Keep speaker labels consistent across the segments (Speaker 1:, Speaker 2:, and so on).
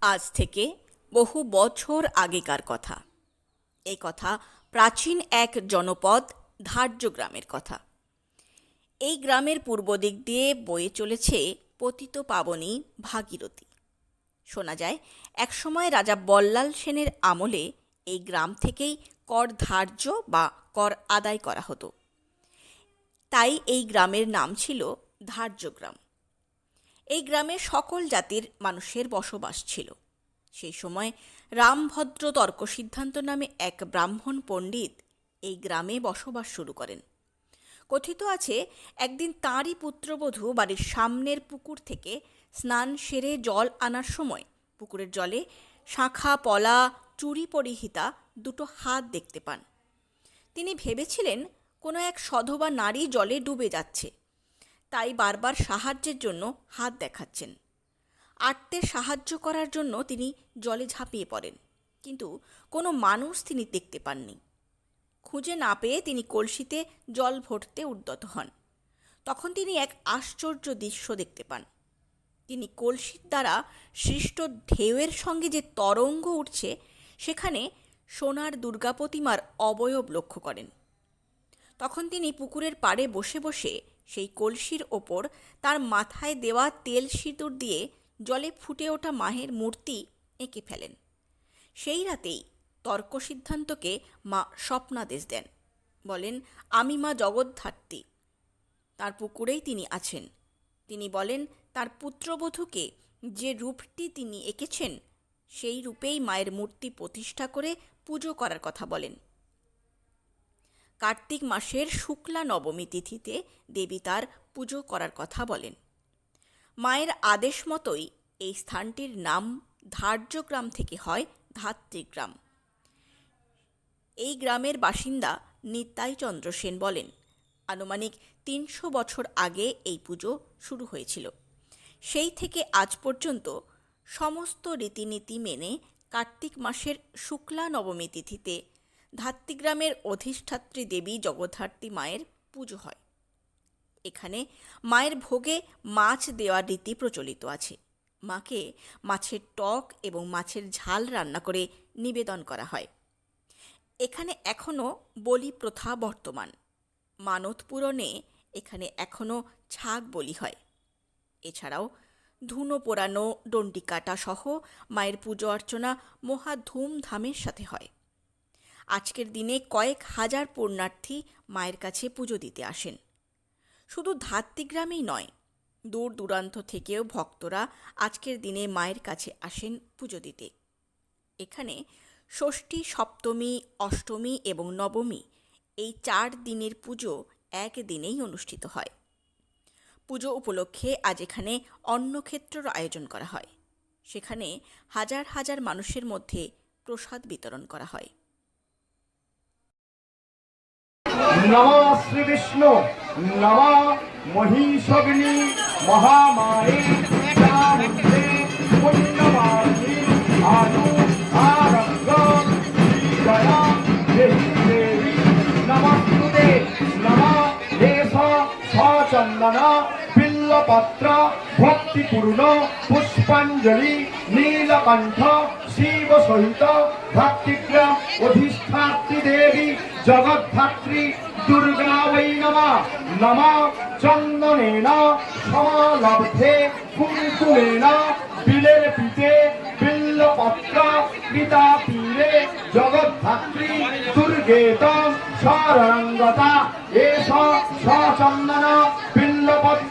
Speaker 1: আজ থেকে বহু বছর আগেকার কথা। এই কথা প্রাচীন এক জনপদ ধার্য গ্রামের কথা। এই গ্রামের পূর্ব দিক দিয়ে বয়ে চলেছে পতিত পাবনী ভাগীরথী। শোনা যায়, একসময় রাজা বল্লাল সেনের আমলে এই গ্রাম থেকেই কর ধার্য বা কর আদায় করা হতো। তাই এই গ্রামের নাম ছিল ধার্য গ্রাম। এই গ্রামে সকল জাতির মানুষের বসবাস ছিল। সেই সময় রামভদ্র তর্ক সিদ্ধান্ত নামে এক ব্রাহ্মণ পণ্ডিত এই গ্রামে বসবাস শুরু করেন। কথিত আছে, একদিন তাঁরই পুত্রবধূ বাড়ির সামনের পুকুর থেকে স্নান সেরে জল আনার সময় পুকুরের জলে শাঁখা, পলা, চুরি পরিহিতা দুটো হাত দেখতে পান। তিনি ভেবেছিলেন, কোনো এক সধবা নারী জলে ডুবে যাচ্ছে। তাই বারবার সাহায্যের জন্য হাত দেখাচ্ছেন। আটতে সাহায্য করার জন্য তিনি জলে ঝাঁপিয়ে পড়েন, কিন্তু কোনো মানুষ তিনি দেখতে পাননি। খুঁজে না পেয়ে তিনি কলসিতে জল ভরতে উদ্যত হন। তখন তিনি এক আশ্চর্য দৃশ্য দেখতে পান। তিনি কলসির দ্বারা সৃষ্ট ঢেউয়ের সঙ্গে যে তরঙ্গ উঠছে, সেখানে সোনার দুর্গা প্রতিমার অবয়ব লক্ষ্য করেন। তখন তিনি পুকুরের পাড়ে বসে বসে সেই কলসির ওপর তার মাথায় দেওয়া তেল সিঁদুর দিয়ে জলে ফুটে ওঠা মাহের মূর্তি এঁকে ফেলেন। সেই রাতেই তর্ক সিদ্ধান্তকে মা স্বপ্নাদেশ দেন, বলেন, আমি মা জগদ্ধাত্রী। তার পুকুরেই তিনি আছেন। তিনি বলেন, তার পুত্রবধূকে যে রূপটি তিনি এঁকেছেন, সেই রূপেই মায়ের মূর্তি প্রতিষ্ঠা করে পুজো করার কথা বলেন। কার্তিক মাসের শুক্লা নবমী তিথিতে দেবী তার পুজো করার কথা বলেন। মায়ের আদেশ মতোই এই স্থানটির নাম ধার্যগ্রাম থেকে হয় ধাত্রীগ্রাম। এই গ্রামের বাসিন্দা নিতাই চন্দ্র সেন বলেন, আনুমানিক তিনশো বছর আগে এই পুজো শুরু হয়েছিল। সেই থেকে আজ পর্যন্ত সমস্ত রীতিনীতি মেনে কার্তিক মাসের শুক্লা নবমী তিথিতে ধাত্রীগ্রামের অধিষ্ঠাত্রী দেবী জগদ্ধাত্রী মায়ের পুজো হয়। এখানে মায়ের ভোগে মাছ দেওয়ার রীতি প্রচলিত আছে। মাকে মাছের টক এবং মাছের ঝাল রান্না করে নিবেদন করা হয়। এখানে এখনও বলি প্রথা বর্তমান। মানত পূরণে এখানে এখনও ছাগ বলি হয়। এছাড়াও ধুনো পোড়ানো ডন্ডি কাটা সহ মায়ের পুজো অর্চনা মহা ধুমধামের সাথে হয়। আজকের দিনে কয়েক হাজার পুণ্যার্থী মায়ের কাছে পুজো দিতে আসেন। শুধু ধাত্রীগ্রামেই নয়, দূর দূরান্ত থেকেও ভক্তরা আজকের দিনে মায়ের কাছে আসেন পুজো দিতে। এখানে ষষ্ঠী, সপ্তমী, অষ্টমী এবং নবমী এই চার দিনের পুজো একদিনেই অনুষ্ঠিত হয়। পুজো উপলক্ষে আজ এখানে অন্নক্ষেত্রর আয়োজন করা হয়। সেখানে হাজার হাজার মানুষের মধ্যে প্রসাদ বিতরণ করা হয়।
Speaker 2: নম শ্রী বিষ্ণু নম মহিষগ্নি চামুণ্ডে পুণ্যমালি আরব্ধ শ্রীজয়া দেহি দেবী নমস্তুতে নম দেশ সচন্দন বিল্লপত্র ভক্তিপূর্ণ, পুষ্পাঞ্জলি, নীলকণ্ঠ শিব সহিত ভাতৃগ্রাম অধিষ্ঠাত্রী দেবী, জগদ্ধাত্রী, দুর্গা বৈ নম। নম চন্দনেন, সমালব্ধে কুঙ্কুমেন বিলের পিতে বিল্লপত্র, পিতা তীরে জগদ্ধাত্রী দুর্গেত শরণাঙ্গতা এষ সচন্দন, বিল্লপত্র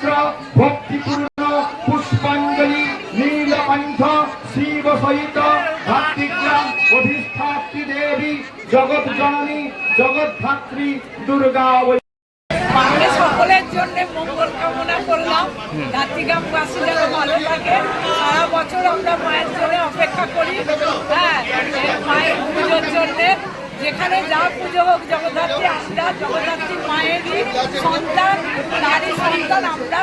Speaker 2: ভক্তিপূর্ণ পুষ্পাঞ্জলি নীলকণ্ঠ শিব সহিত ভাতৃগ্রাম অধিষ্ঠাত্রী দেবী, জগৎ জননী জগদ্ধাত্রী দুর্গা বৈ
Speaker 3: সকলের জন্য মঙ্গল কামনা করলাম। যেন ভালো থাকে। সারা বছর আমরা মায়ের জন্য অপেক্ষা করি। হ্যাঁ মায়ের পুজোর জন্য। যেখানে যা পুজো হোক, জগদ্ধাত্রী, আমরা জগদ্ধাত্রী মায়েরই সন্তান, নারী সন্তান, আমরা